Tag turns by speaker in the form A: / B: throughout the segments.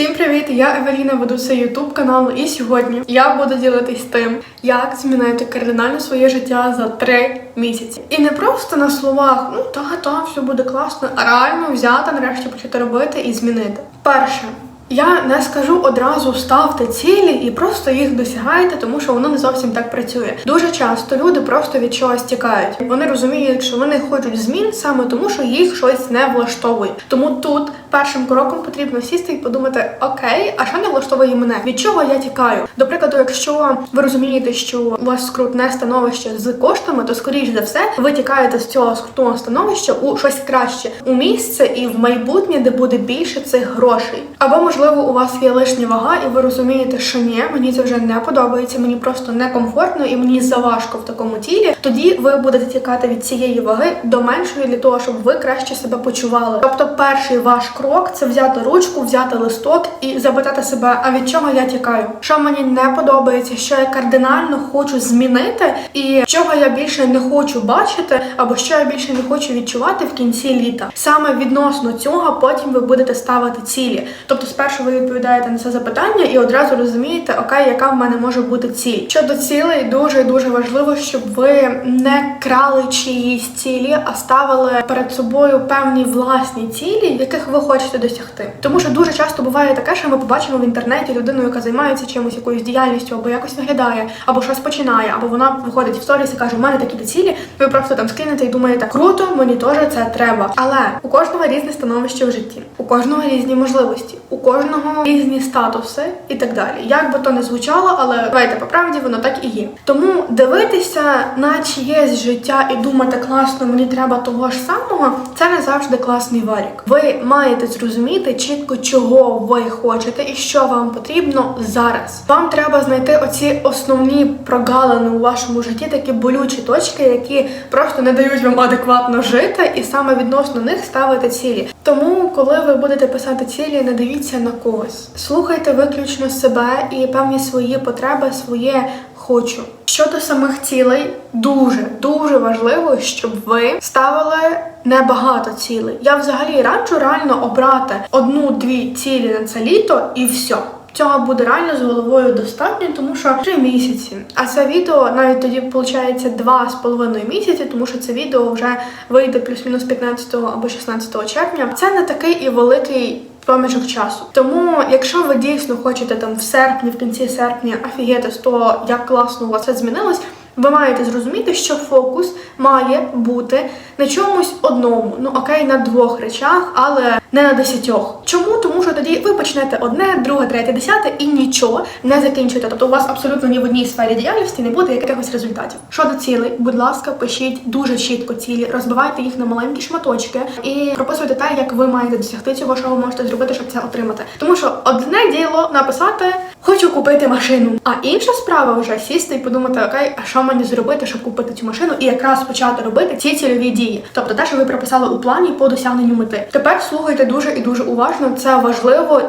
A: Всім привіт! Я Евеліна, веду цей ютуб канал, і сьогодні я буду ділитись тим, як змінити кардинально своє життя за три місяці. І не просто на словах, ну та та все буде класно, а реально взяти нарешті почати робити і змінити. Перше. Я не скажу одразу ставте цілі і просто їх досягайте, тому що воно не зовсім так працює. Дуже часто люди просто від чогось тікають. Вони розуміють, що вони хочуть змін саме тому, що їх щось не влаштовує. Тому тут першим кроком потрібно сісти і подумати: окей, а що не влаштовує мене? Від чого я тікаю? До прикладу, якщо ви розумієте, що у вас скрутне становище з коштами, то скоріш за все ви тікаєте з цього скрутного становища у щось краще, у місце і в майбутнє, де буде більше цих грошей. Або можливо у вас є лишня вага, і ви розумієте, що ні, мені це вже не подобається, мені просто некомфортно і мені заважко в такому тілі. Тоді ви будете тікати від цієї ваги до меншої для того, щоб ви краще себе почували. Тобто, перший ваш крок це взяти ручку, взяти листок і запитати себе, а від чого я тікаю? Що мені не подобається, що я кардинально хочу змінити, і чого я більше не хочу бачити, або що я більше не хочу відчувати в кінці літа. Саме відносно цього потім ви будете ставити цілі. Тобто, спершу ви відповідаєте на це запитання і одразу розумієте, окей, яка в мене може бути ціль. Щодо цілей, дуже дуже важливо, щоб ви не крали чиїсь цілі, а ставили перед собою певні власні цілі, яких ви хочете досягти. Тому що дуже часто буває таке, що ми побачимо в інтернеті людину, яка займається чимось, якоюсь діяльністю, або якось виглядає, або щось починає, або вона виходить в сторіс і каже: у мене такі цілі. Ви просто там скинете і думаєте, круто, мені теж це треба. Але у кожного різне становище в житті, у кожного різні можливості, у кожного різні статуси і так далі. Як би то не звучало, але давайте по правді, воно так і є. Тому дивитися на чиєсь життя і думати класно, мені треба того ж самого, це не завжди класний варік. Ви маєте зрозуміти чітко, чого ви хочете і що вам потрібно зараз. Вам треба знайти оці основні прогалини у вашому житті, такі болючі точки, які просто не дають вам адекватно жити, і саме відносно них ставити цілі. Тому, коли ви будете писати цілі, не дивіться на когось. Слухайте виключно себе і певні свої потреби, своє хочу. Щодо самих цілей, дуже дуже важливо, щоб ви ставили небагато цілей. Я взагалі раджу реально обрати одну-дві цілі на це літо і все. Цього буде реально з головою достатньо, тому що три місяці. А це відео навіть тоді виходить два з половиною місяці, тому що це відео вже вийде плюс-мінус 15 або 16 червня. Це не такий і великий. Проміжок часу. Тому, якщо ви дійсно хочете там в серпні, в кінці серпня офігети з того, як класно у вас це змінилось, ви маєте зрозуміти, що фокус має бути на чомусь одному, ну окей, на двох речах, але не на десятьох. Чому? Що тоді ви почнете одне, друге, третє, десяте і нічого не закінчуєте. Тобто у вас абсолютно ні в одній сфері діяльності не буде якихось результатів. Щодо цілей, будь ласка, пишіть дуже чітко цілі, розбивайте їх на маленькі шматочки і прописуйте те, як ви маєте досягти цього, що ви можете зробити, щоб це отримати. Тому що одне діло написати хочу купити машину, а інша справа вже сісти і подумати, окей, а що мені зробити, щоб купити цю машину, і якраз почати робити ці цільові дії. Тобто те, що ви прописали у плані по досягненню мети. Тепер слухайте дуже і дуже уважно. Це важливо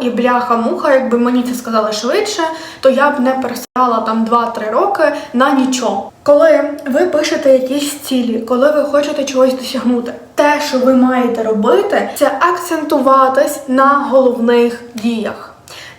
A: і бляха-муха. Якби мені це сказали швидше, то я б не перестала там 2-3 роки на нічого. Коли ви пишете якісь цілі, коли ви хочете чогось досягнути, те, що ви маєте робити, це акцентуватись на головних діях.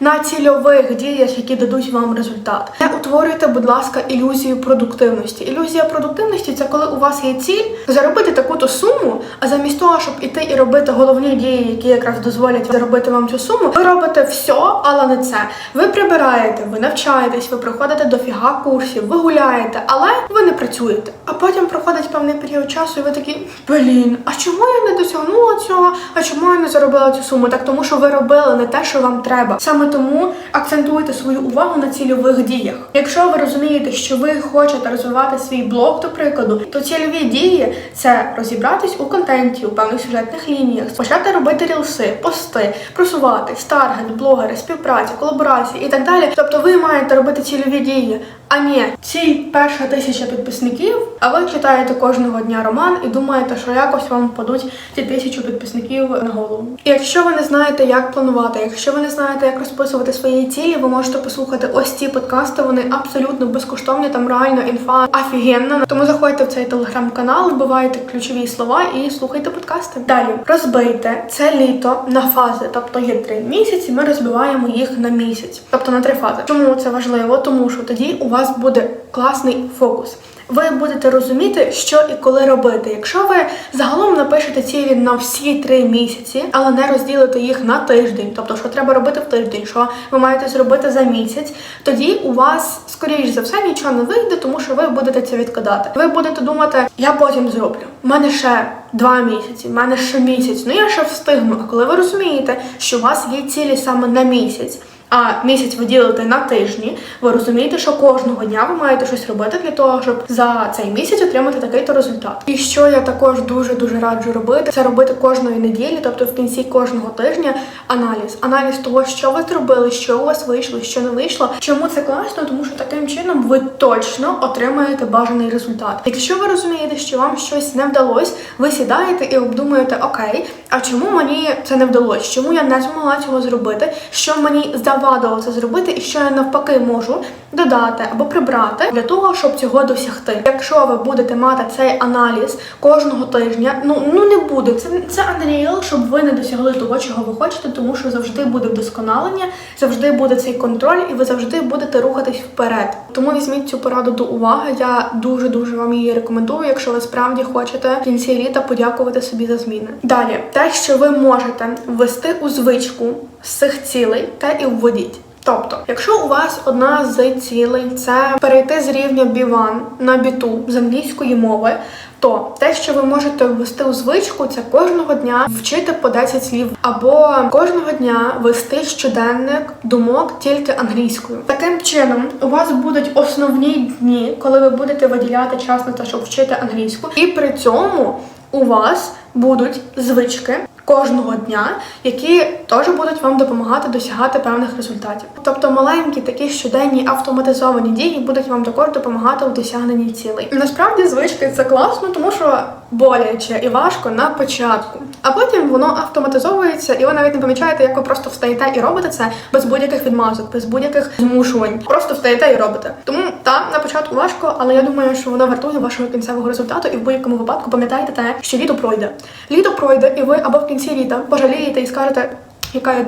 A: На цільових діях, які дадуть вам результат, не утворюйте, будь ласка, ілюзію продуктивності. Ілюзія продуктивності це коли у вас є ціль заробити таку-то суму, а замість того, щоб іти і робити головні дії, які якраз дозволять заробити вам цю суму, ви робите все, але не це. Ви прибираєте, ви навчаєтесь, ви проходите дофіга курсів, ви гуляєте, але ви не працюєте. А потім проходить певний період часу, і ви такі, блін, а чому я не досягнула цього? А чому я не заробила цю суму? Так тому, що ви робили не те, що вам треба. Саме тому акцентуйте свою увагу на цільових діях. Якщо ви розумієте, що ви хочете розвивати свій блог, до прикладу, то цільові дії це розібратись у контенті, у певних сюжетних лініях, почати робити рілси, пости, просувати, старгет, блогери, співпраці, колаборації і так далі. Тобто ви маєте робити цільові дії. А ні, ціль перша тисяча підписників, а ви читаєте кожного дня роман і думаєте, що якось вам впадуть ці тисячу підписників на голову. І якщо ви не знаєте, як планувати, якщо ви не знаєте, як розписувати свої цілі, ви можете послухати ось ці подкасти. Вони абсолютно безкоштовні. Там реально інфа офігенна. Тому заходьте в цей телеграм-канал, вбивайте ключові слова і слухайте подкасти. Далі розбийте це літо на фази, тобто є три місяці. Ми розбиваємо їх на місяць, тобто на три фази. Чому це важливо? Тому що тоді у вас буде класний фокус. Ви будете розуміти, що і коли робити. Якщо ви загалом напишете цілі на всі три місяці, але не розділите їх на тиждень, тобто що треба робити в тиждень, що ви маєте зробити за місяць, тоді у вас, скоріш за все, нічого не вийде, тому що ви будете це відкидати. Ви будете думати, я потім зроблю. У мене ще два місяці, в мене ще місяць. Ну я ще встигну. А коли ви розумієте, що у вас є цілі саме на місяць. А місяць ви ділите на тижні, ви розумієте, що кожного дня ви маєте щось робити для того, щоб за цей місяць отримати такий-то результат. І що я також дуже дуже раджу робити, це робити кожної неділі, тобто в кінці кожного тижня аналіз. Аналіз того, що ви зробили, що у вас вийшло, що не вийшло. Чому це класно? Тому що таким чином ви точно отримаєте бажаний результат. Якщо ви розумієте, що вам щось не вдалося, ви сідаєте і обдумуєте, окей, а чому мені це не вдалося? Чому я не змогла цього зробити? Що мені завадило це зробити, і що я навпаки можу додати або прибрати для того, щоб цього досягти. Якщо ви будете мати цей аналіз кожного тижня, ну ну не буде. Це це unreal, щоб ви не досягли того, чого ви хочете, тому що завжди буде вдосконалення, завжди буде цей контроль, і ви завжди будете рухатись вперед. Тому візьміть цю пораду до уваги. Я дуже дуже вам її рекомендую, якщо ви справді хочете в кінці літа подякувати собі за зміни. Далі, те, що ви можете ввести у звичку з цих цілей, те і вводіть. Тобто, якщо у вас одна з цілей це перейти з рівня B1 на B2 з англійської мови, то те, що ви можете ввести у звичку, це кожного дня вчити по 10 слів, або кожного дня вести щоденник думок тільки англійською. Таким чином, у вас будуть основні дні, коли ви будете виділяти час на те, щоб вчити англійську, і при цьому у вас будуть звички кожного дня, які теж будуть вам допомагати досягати певних результатів. Тобто маленькі такі щоденні автоматизовані дії будуть вам також допомагати у досягненні цілей. Насправді звички це класно, тому що боляче і важко на початку, а потім воно автоматизовується, і ви навіть не помічаєте, як ви просто встаєте і робите це без будь-яких відмазок, без будь-яких змушувань. Просто встаєте і робите. Тому та на початку важко, але я думаю, що воно вартує вашого кінцевого результату, і в будь-якому випадку пам'ятайте те, що літо пройде. Літо пройде, і ви або в кінці літа пожалієте і скажете, яка я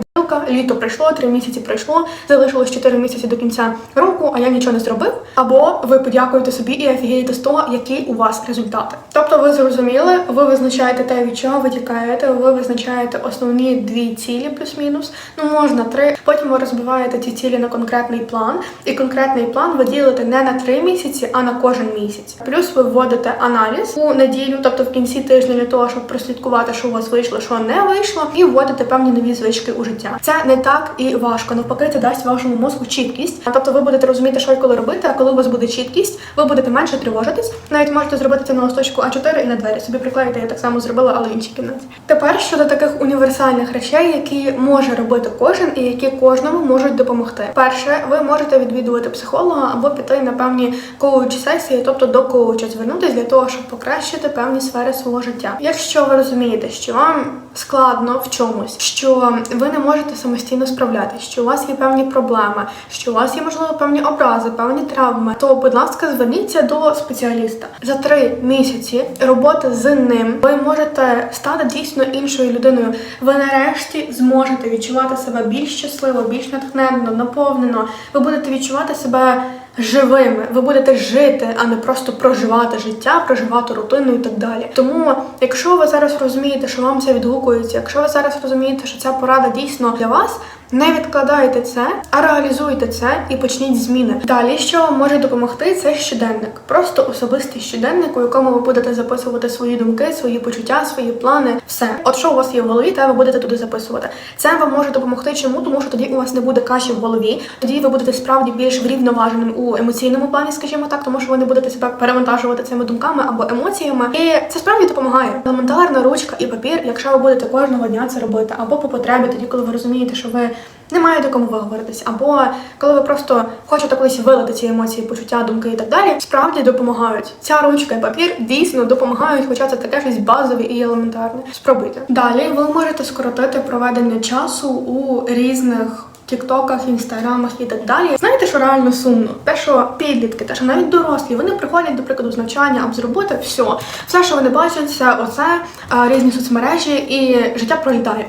A: літо пройшло, три місяці пройшло, залишилось чотири місяці до кінця року, а я нічого не зробив. Або ви подякуєте собі і офігієте з того, які у вас результати. Тобто, ви зрозуміли, ви визначаєте те, від чого ви тікаєте, ви визначаєте основні дві цілі, плюс-мінус. Ну можна три. Потім ви розбиваєте ці цілі на конкретний план, і конкретний план ви ділите не на три місяці, а на кожен місяць. Плюс ви вводите аналіз у неділю, тобто в кінці тижня для того, щоб прослідкувати, що у вас вийшло, що не вийшло, і вводите певні нові звички у життя. Це не так і важко. Навпаки, це дасть вашому мозку чіткість. Тобто ви будете розуміти, що і коли робити. А коли у вас буде чіткість, ви будете менше тривожитись. Навіть можете зробити це на листочку А4 і на двері. Собі приклеїти, я так само зробила, але в іншій кімнаті. Тепер щодо таких універсальних речей, які може робити кожен і які кожному можуть допомогти. Перше, ви можете відвідувати психолога або піти на певні коучі сесії, тобто до коуча звернутися для того, щоб покращити певні сфери свого життя. Якщо ви розумієте, що вам складно в чомусь, що ви не можете самостійно справлятися, що у вас є певні проблеми, що у вас є можливо певні образи, певні травми, то будь ласка, зверніться до спеціаліста за три місяці роботи з ним. Ви можете стати дійсно іншою людиною. Ви нарешті зможете відчувати себе більш щасливо, більш натхненно, наповнено. Ви будете відчувати себе. Живими, ви будете жити, а не просто проживати життя, проживати рутину і так далі. Тому, якщо ви зараз розумієте, що вам це відгукується, якщо ви зараз розумієте, що ця порада дійсно для вас, не відкладайте це, а реалізуйте це і почніть зміни. Далі, що вам може допомогти, це щоденник. Просто особистий щоденник, у якому ви будете записувати свої думки, свої почуття, свої плани. Все, от що у вас є в голові, те ви будете туди записувати. Це вам може допомогти. Чому? Тому що тоді у вас не буде каші в голові, тоді ви будете справді більш врівноваженим у емоційному плані, скажімо так, тому що ви не будете себе перевантажувати цими думками або емоціями. І це справді допомагає. Елементарна ручка і папір, якщо ви будете кожного дня це робити, або по потребі, тоді, коли ви розумієте, що ви немає до кому виговоритись, або коли ви просто хочете колись вилити ці емоції, почуття, думки і так далі, справді допомагають. Ця ручка і папір дійсно допомагають, хоча це таке щось базове і елементарне. Спробуйте. Далі ви можете скоротити проведення часу у різних. Тіктоках, інстаграмах і так далі. Знаєте, що реально сумно? Те, що підлітки, те, що навіть дорослі, вони приходять, до прикладу, з навчання або з роботи, все. Все, що вони бачать, це оце різні соцмережі, і життя пролітає.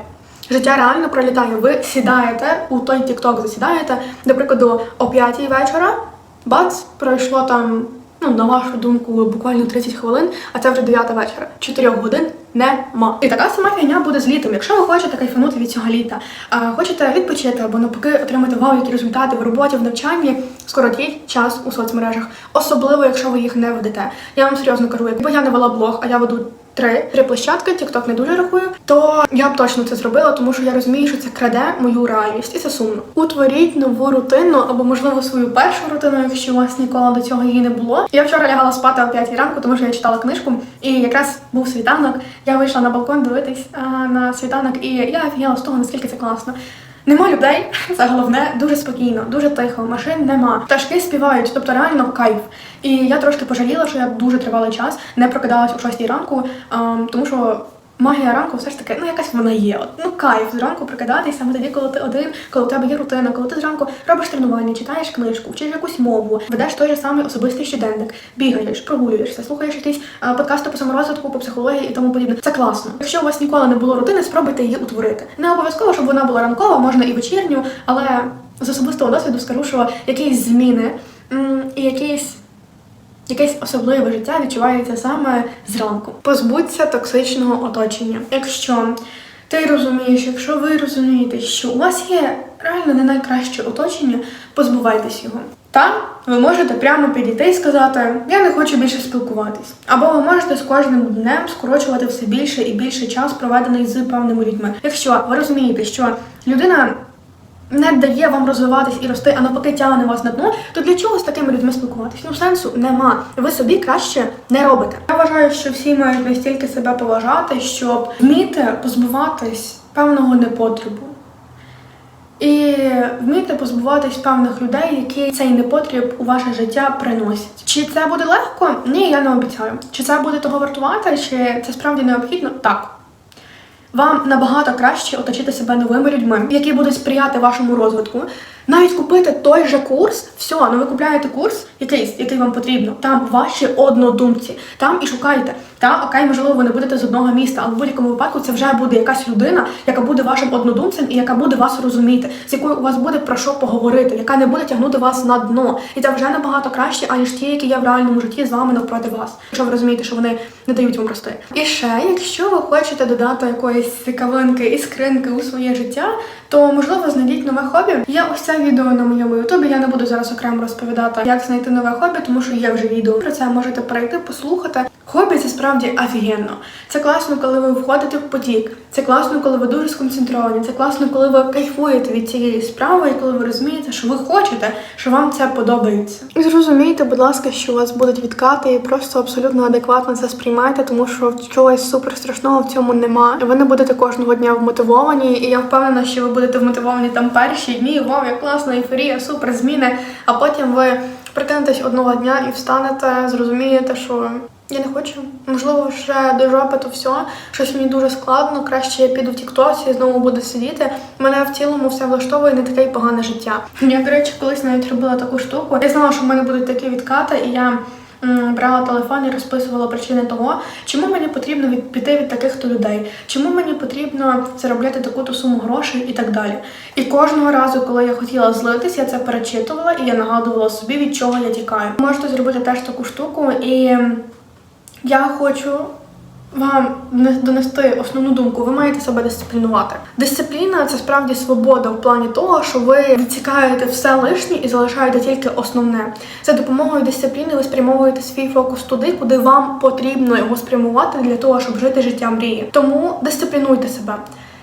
A: Життя реально пролітає. Ви сідаєте у той тікток, засідаєте, до прикладу, о 5 вечора, бац, пройшло там, ну, на вашу думку, буквально 30 хвилин, а це вже 9 вечора. 4 годин нема. І така сама фігня буде з літом. Якщо ви хочете кайфанути від цього літа, хочете відпочити або навпаки отримати вау, які результати в роботі, в навчанні, скоротіть час у соцмережах, особливо якщо ви їх не ведете. Я вам серйозно кажу, якби я не вела блог, а я веду. Три три площадки, TikTok не дуже рахую, то я б точно це зробила, тому що я розумію, що це краде мою реальність, і це сумно. Утворіть нову рутину або, можливо, свою першу рутину, якщо у вас ніколи до цього її не було. Я вчора лягала спати о 5 ранку, тому що я читала книжку, і якраз був світанок. Я вийшла на балкон дивитись а, на світанок, і я офігела з того, наскільки це класно. Нема людей, це головне, дуже спокійно, дуже тихо, машин нема. Пташки співають, тобто реально кайф. І я трошки пожаліла, що я дуже тривалий час не прокидалась о 6 ранку, тому що магія ранку все ж таки, ну якась вона є. От, Ну кайф зранку прокидатись саме тоді, коли ти один, коли у тебе є рутина, коли ти зранку робиш тренування, читаєш книжку, вчиш якусь мову, ведеш той же самий особистий щоденник, бігаєш, прогулюєшся, слухаєш якісь е, подкасти по саморозвитку, по психології і тому подібне. Це класно. Якщо у вас ніколи не було рутини, спробуйте її утворити. Не обов'язково, щоб вона була ранкова, можна і вечірню, але з особистого досвіду скажу, що якісь зміни і якісь. Якесь особливе життя відчувається саме зранку. Позбудься токсичного оточення. Якщо ти розумієш, якщо ви розумієте, що у вас є реально не найкраще оточення, позбувайтесь його. Та ви можете прямо підійти і сказати: Я не хочу більше спілкуватись. Або ви можете з кожним днем скорочувати все більше і більше час, проведений з певними людьми. Якщо ви розумієте, що людина не дає вам розвиватись і рости, а навпаки тягне вас на дно, то для чого з такими людьми спілкуватись? Ну сенсу нема. Ви собі краще не робите. Я вважаю, що всі мають настільки себе поважати, щоб вміти позбуватись певного непотребу. І вміти позбуватись певних людей, які цей непотріб у ваше життя приносять. Чи це буде легко? Ні, я не обіцяю. Чи це буде того вартувати, чи це справді необхідно? Так. Вам набагато краще оточити себе новими людьми, які будуть сприяти вашому розвитку. Навіть купити той же курс, все, ну ви купляєте курс, якийсь, який вам потрібно. Там ваші однодумці, там і шукайте. Та окей, можливо, ви не будете з одного міста, але в будь-якому випадку це вже буде якась людина, яка буде вашим однодумцем і яка буде вас розуміти, з якою у вас буде про що поговорити, яка не буде тягнути вас на дно. І це вже набагато краще, аніж ті, які є в реальному житті з вами навпроти вас. Якщо ви розумієте, що вони не дають вам рости. І ще, якщо ви хочете додати якоїсь цікавинки і скринки у своє життя, то можливо знайдіть нове хобі. Є ось відео на моєму ютубі. Я не буду зараз окремо розповідати, як знайти нове хобі, тому що є вже відео про це. Можете перейти, послухати. Хобі це справді офігенно. Це класно, коли ви входите в потік. Це класно, коли ви дуже сконцентровані. Це класно, коли ви кайфуєте від цієї справи, і коли ви розумієте, що ви хочете, що вам це подобається. І зрозумійте, будь ласка, що у вас будуть відкати, і просто абсолютно адекватно це сприймайте, тому що чогось супер страшного в цьому нема. Ви не будете кожного дня вмотивовані, і я впевнена, що ви будете вмотивовані там перші дні. Вау, як класно, ейфорія, супер зміни. А потім ви прикинетесь одного дня і встанете, зрозумієте, що. Я не хочу. Можливо, ще до жопи то все. Щось мені дуже складно. Краще я піду в Тіктоці і знову буду сидіти. Мене в цілому все влаштовує не таке й погане життя. Я, до речі, колись навіть робила таку штуку. Я знала, що в мене будуть такі відкати, і я брала телефон і розписувала причини того, чому мені потрібно від, піти від таких то людей, чому мені потрібно заробляти таку-то суму грошей і так далі. І кожного разу, коли я хотіла злитись, я це перечитувала і я нагадувала собі, від чого я тікаю. Можете зробити теж таку штуку і. Я хочу вам не- донести основну думку. Ви маєте себе дисциплінувати. Дисципліна це справді свобода в плані того, що ви відсікаєте все лишнє і залишаєте тільки основне. За допомогою дисципліни ви спрямовуєте свій фокус туди, куди вам потрібно його спрямувати для того, щоб жити життя мрії. Тому дисциплінуйте себе.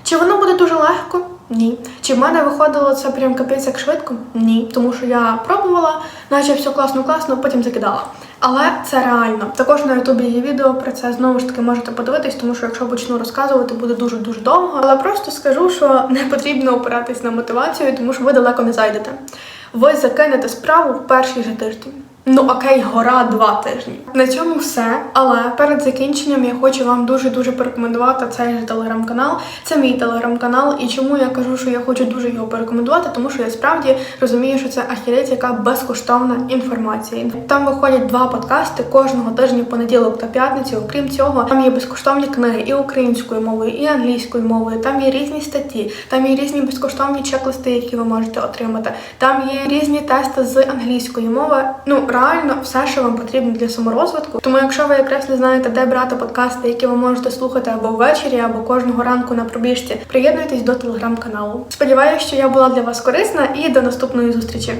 A: Чи воно буде дуже легко? Ні. Чи в мене виходило це прям капець як швидко? Ні. Тому що я пробувала, наче все класно, класно, потім закидала. Але це реально. Також на Ютубі є відео про це знову ж таки можете подивитись, тому що якщо почну розказувати, буде дуже дуже довго. Але просто скажу, що не потрібно опиратись на мотивацію, тому що ви далеко не зайдете. Ви закинете справу в перший же тиждень. Ну окей, гора два тижні. На цьому все. Але перед закінченням я хочу вам дуже дуже порекомендувати цей же телеграм-канал. Це мій телеграм-канал. І чому я кажу, що я хочу дуже його порекомендувати, тому що я справді розумію, що це ахірець, яка безкоштовна інформація. Там виходять два подкасти кожного тижня, понеділок та п'ятницю. Окрім цього, там є безкоштовні книги і українською мовою, і англійською мовою. Там є різні статті, там є різні безкоштовні чек-листи, які ви можете отримати. Там є різні тести з англійської мови. Ну реально все, що вам потрібно для саморозвитку. Тому, якщо ви якраз не знаєте, де брати подкасти, які ви можете слухати або ввечері, або кожного ранку на пробіжці, приєднуйтесь до телеграм-каналу. Сподіваюся, що я була для вас корисна і до наступної зустрічі.